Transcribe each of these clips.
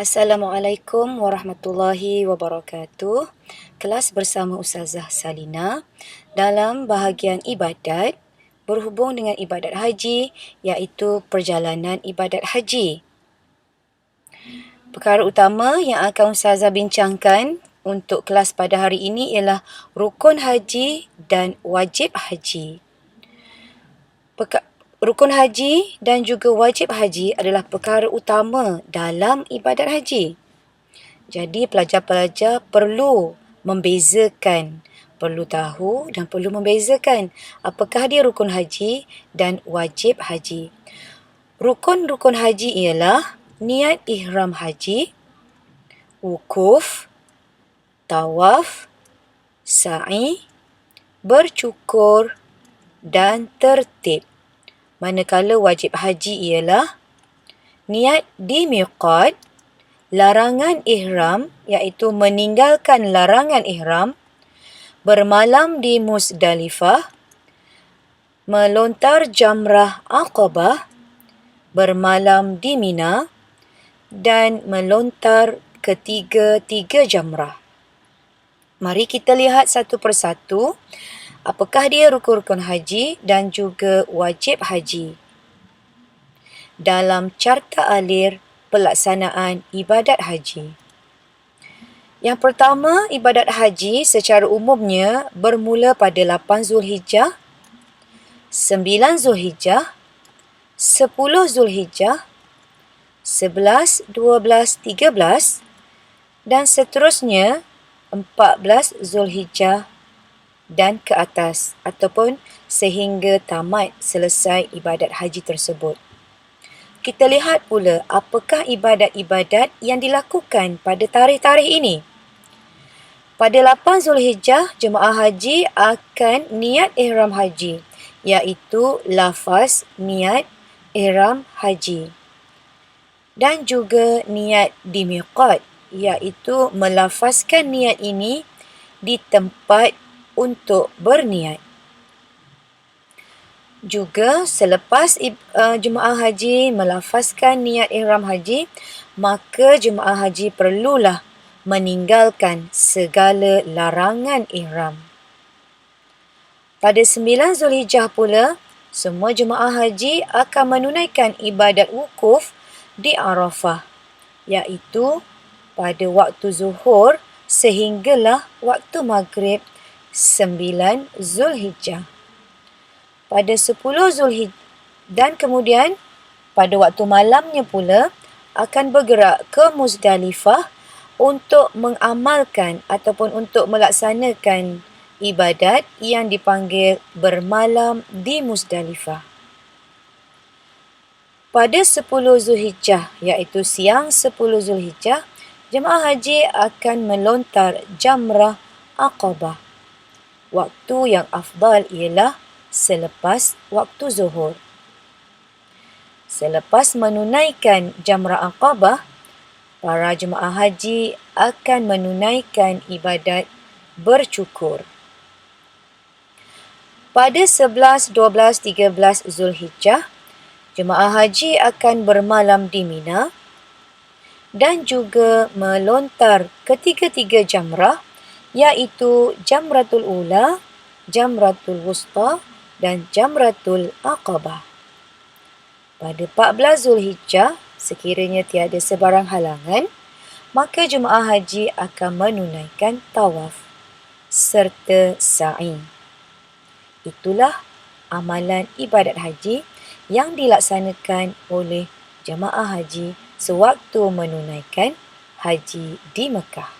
Assalamualaikum warahmatullahi wabarakatuh. Kelas bersama Ustazah Salina dalam bahagian ibadat berhubung dengan ibadat haji iaitu perjalanan ibadat haji. Perkara utama yang akan Ustazah bincangkan untuk kelas pada hari ini ialah rukun haji dan wajib haji. Perka- Rukun haji dan juga wajib haji adalah perkara utama dalam ibadat haji. Jadi pelajar-pelajar perlu membezakan, perlu tahu dan perlu membezakan apakah dia rukun haji dan wajib haji. Rukun-rukun haji ialah niat ihram haji, wukuf, tawaf, sa'i, bercukur dan tertib manakala wajib haji ialah niat di miqat, larangan ihram iaitu meninggalkan larangan ihram, bermalam di Musdalifah, melontar jamrah Aqabah, bermalam di Mina dan melontar ketiga-tiga jamrah. Mari kita lihat satu persatu apakah dia rukun-rukun haji dan juga wajib haji. Dalam carta alir pelaksanaan ibadat haji. Yang pertama, ibadat haji secara umumnya bermula pada 8 Zulhijjah, 9 Zulhijjah, 10 Zulhijjah, 11, 12, 13 dan seterusnya 14 Zulhijjah dan ke atas ataupun sehingga tamat selesai ibadat haji tersebut. Kita lihat pula apakah ibadat-ibadat yang dilakukan pada tarikh-tarikh ini. Pada 8 Zulhijjah, jemaah haji akan niat ihram haji iaitu lafaz niat ihram haji. Dan juga niat di miqat iaitu melafazkan niat ini di tempat untuk berniat. Juga selepas uh, jemaah haji melafazkan niat ihram haji, maka jemaah haji perlulah meninggalkan segala larangan ihram. Pada 9 Zulhijjah pula, semua jemaah haji akan menunaikan ibadat wukuf di Arafah, iaitu pada waktu zuhur sehinggalah waktu maghrib 9 Zulhijjah. Pada 10 Zulhijjah dan kemudian pada waktu malamnya pula akan bergerak ke Muzdalifah untuk mengamalkan ataupun untuk melaksanakan ibadat yang dipanggil bermalam di Muzdalifah. Pada 10 Zulhijjah iaitu siang 10 Zulhijjah, jemaah haji akan melontar jamrah Aqabah waktu yang afdal ialah selepas waktu zuhur. Selepas menunaikan jamrah aqabah, para jemaah haji akan menunaikan ibadat bercukur. Pada 11, 12, 13 Zulhijjah, jemaah haji akan bermalam di Mina dan juga melontar ketiga-tiga jamrah iaitu Jamratul Ula, Jamratul Wusta dan Jamratul Aqabah. Pada 14 Zulhijjah, sekiranya tiada sebarang halangan, maka jemaah haji akan menunaikan tawaf serta sa'i. Itulah amalan ibadat haji yang dilaksanakan oleh jemaah haji sewaktu menunaikan haji di Mekah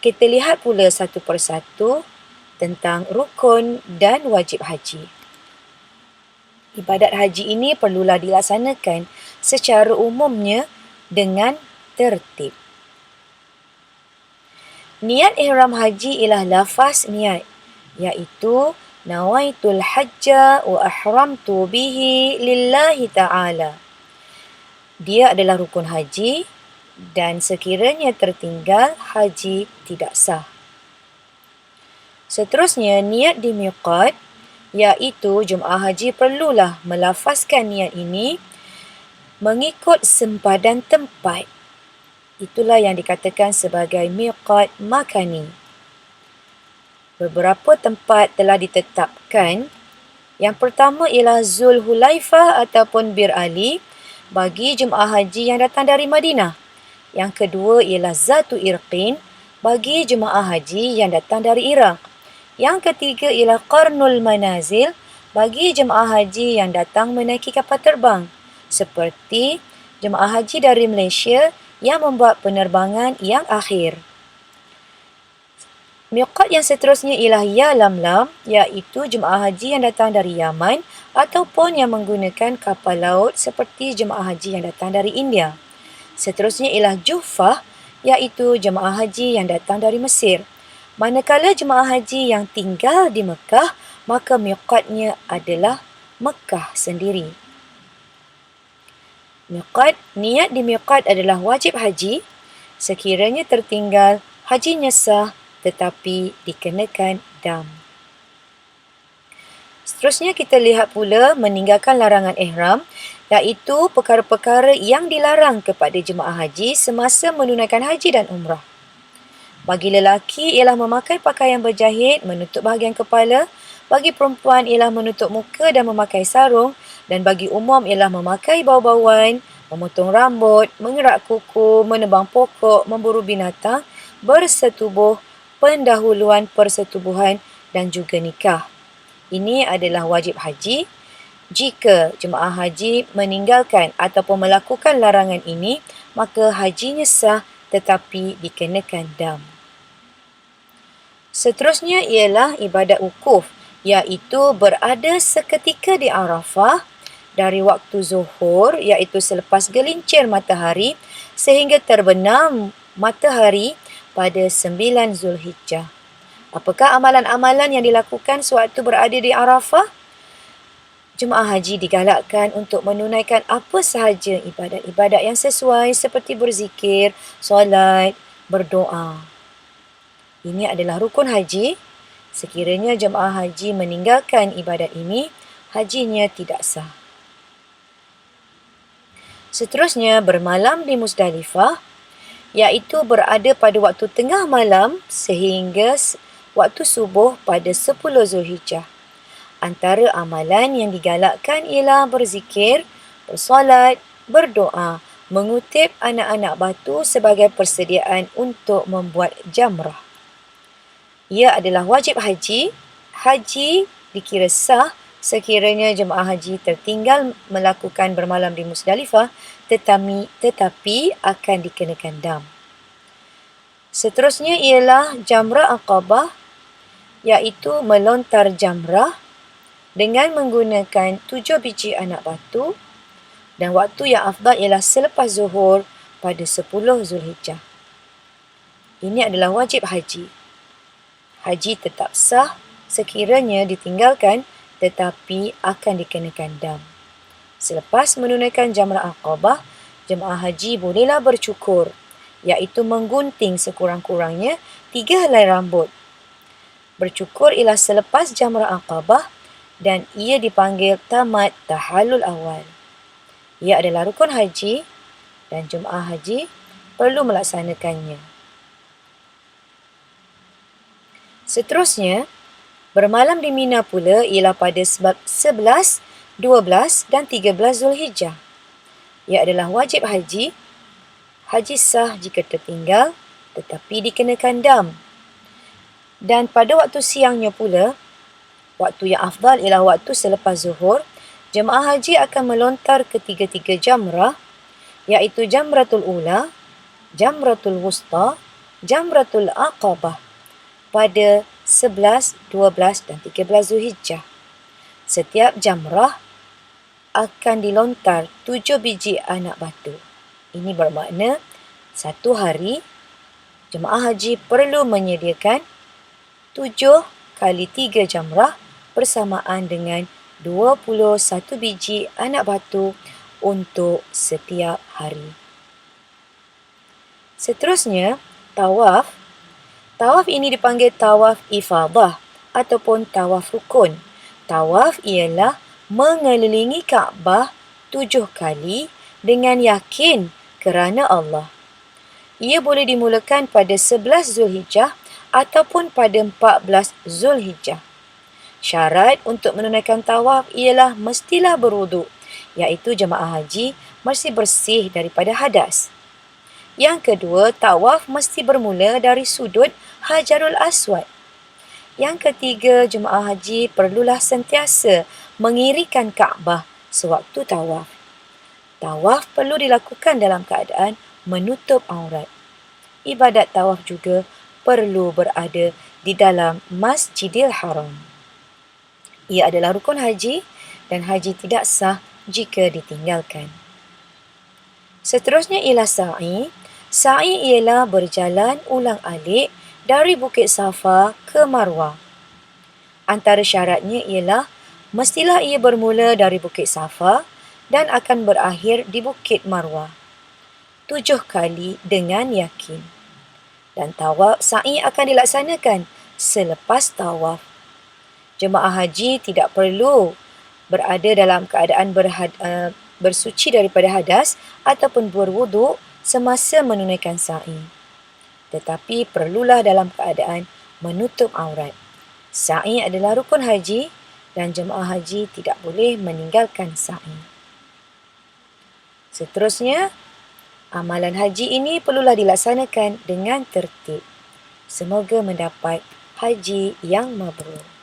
kita lihat pula satu persatu tentang rukun dan wajib haji. Ibadat haji ini perlulah dilaksanakan secara umumnya dengan tertib. Niat ihram haji ialah lafaz niat iaitu nawaitul hajja wa ahramtu bihi lillahi ta'ala. Dia adalah rukun haji dan sekiranya tertinggal haji tidak sah. Seterusnya niat di miqat iaitu jemaah haji perlulah melafazkan niat ini mengikut sempadan tempat Itulah yang dikatakan sebagai miqat makani. Beberapa tempat telah ditetapkan. Yang pertama ialah Zul Hulaifah ataupun Bir Ali bagi jemaah haji yang datang dari Madinah. Yang kedua ialah Zatu Irqin bagi jemaah haji yang datang dari Iraq. Yang ketiga ialah Qarnul Manazil bagi jemaah haji yang datang menaiki kapal terbang. Seperti jemaah haji dari Malaysia yang membuat penerbangan yang akhir. Miqat yang seterusnya ialah Ya Lam Lam iaitu jemaah haji yang datang dari Yaman ataupun yang menggunakan kapal laut seperti jemaah haji yang datang dari India. Seterusnya ialah Juffah iaitu jemaah haji yang datang dari Mesir. Manakala jemaah haji yang tinggal di Mekah, maka miqatnya adalah Mekah sendiri. Miqat, niat di miqat adalah wajib haji. Sekiranya tertinggal, hajinya sah tetapi dikenakan dam. Seterusnya kita lihat pula meninggalkan larangan ihram iaitu perkara-perkara yang dilarang kepada jemaah haji semasa menunaikan haji dan umrah. Bagi lelaki ialah memakai pakaian berjahit menutup bahagian kepala, bagi perempuan ialah menutup muka dan memakai sarung dan bagi umum ialah memakai bau-bauan, memotong rambut, mengerak kuku, menebang pokok, memburu binatang, bersetubuh, pendahuluan persetubuhan dan juga nikah. Ini adalah wajib haji. Jika jemaah haji meninggalkan ataupun melakukan larangan ini, maka hajinya sah tetapi dikenakan dam. Seterusnya ialah ibadat wukuf iaitu berada seketika di Arafah dari waktu zuhur iaitu selepas gelincir matahari sehingga terbenam matahari pada 9 Zulhijjah. Apakah amalan-amalan yang dilakukan sewaktu berada di Arafah? Jemaah haji digalakkan untuk menunaikan apa sahaja ibadat-ibadat yang sesuai seperti berzikir, solat, berdoa. Ini adalah rukun haji Sekiranya jemaah haji meninggalkan ibadat ini, hajinya tidak sah. Seterusnya, bermalam di Musdalifah, iaitu berada pada waktu tengah malam sehingga waktu subuh pada 10 Zulhijjah. Antara amalan yang digalakkan ialah berzikir, bersolat, berdoa, mengutip anak-anak batu sebagai persediaan untuk membuat jamrah ia adalah wajib haji. Haji dikira sah sekiranya jemaah haji tertinggal melakukan bermalam di Musdalifah tetapi, tetapi akan dikenakan dam. Seterusnya ialah jamrah aqabah iaitu melontar jamrah dengan menggunakan tujuh biji anak batu dan waktu yang afdal ialah selepas zuhur pada 10 Zulhijjah. Ini adalah wajib haji haji tetap sah sekiranya ditinggalkan tetapi akan dikenakan dam. Selepas menunaikan jamrah aqabah, jemaah haji bolehlah bercukur iaitu menggunting sekurang-kurangnya tiga helai rambut. Bercukur ialah selepas jamrah aqabah dan ia dipanggil tamat tahalul awal. Ia adalah rukun haji dan jemaah haji perlu melaksanakannya. Seterusnya, bermalam di Mina pula ialah pada sebab 11, 12 dan 13 Zulhijjah. Ia adalah wajib haji. Haji sah jika tertinggal tetapi dikenakan dam. Dan pada waktu siangnya pula, waktu yang afdal ialah waktu selepas zuhur, jemaah haji akan melontar ketiga-tiga jamrah iaitu jamratul ula, jamratul wusta, jamratul aqabah pada 11, 12 dan 13 Zulhijjah. Setiap jamrah akan dilontar tujuh biji anak batu. Ini bermakna satu hari jemaah haji perlu menyediakan tujuh kali tiga jamrah bersamaan dengan 21 biji anak batu untuk setiap hari. Seterusnya, tawaf Tawaf ini dipanggil tawaf ifadah ataupun tawaf rukun. Tawaf ialah mengelilingi Kaabah tujuh kali dengan yakin kerana Allah. Ia boleh dimulakan pada 11 Zulhijjah ataupun pada 14 Zulhijjah. Syarat untuk menunaikan tawaf ialah mestilah berwuduk, iaitu jemaah haji mesti bersih daripada hadas. Yang kedua, tawaf mesti bermula dari sudut Hajarul Aswad. Yang ketiga, jemaah haji perlulah sentiasa mengirikan Kaabah sewaktu tawaf. Tawaf perlu dilakukan dalam keadaan menutup aurat. Ibadat tawaf juga perlu berada di dalam Masjidil Haram. Ia adalah rukun haji dan haji tidak sah jika ditinggalkan. Seterusnya ialah sa'i. Sa'i ialah berjalan ulang-alik dari Bukit Safa ke Marwah. Antara syaratnya ialah mestilah ia bermula dari Bukit Safa dan akan berakhir di Bukit Marwah. Tujuh kali dengan yakin. Dan tawaf sa'i akan dilaksanakan selepas tawaf. Jemaah haji tidak perlu berada dalam keadaan berhad, uh, bersuci daripada hadas ataupun berwuduk semasa menunaikan sa'i. Tetapi perlulah dalam keadaan menutup aurat. Sa'i adalah rukun haji dan jemaah haji tidak boleh meninggalkan sa'i. Seterusnya, amalan haji ini perlulah dilaksanakan dengan tertib. Semoga mendapat haji yang mabrur.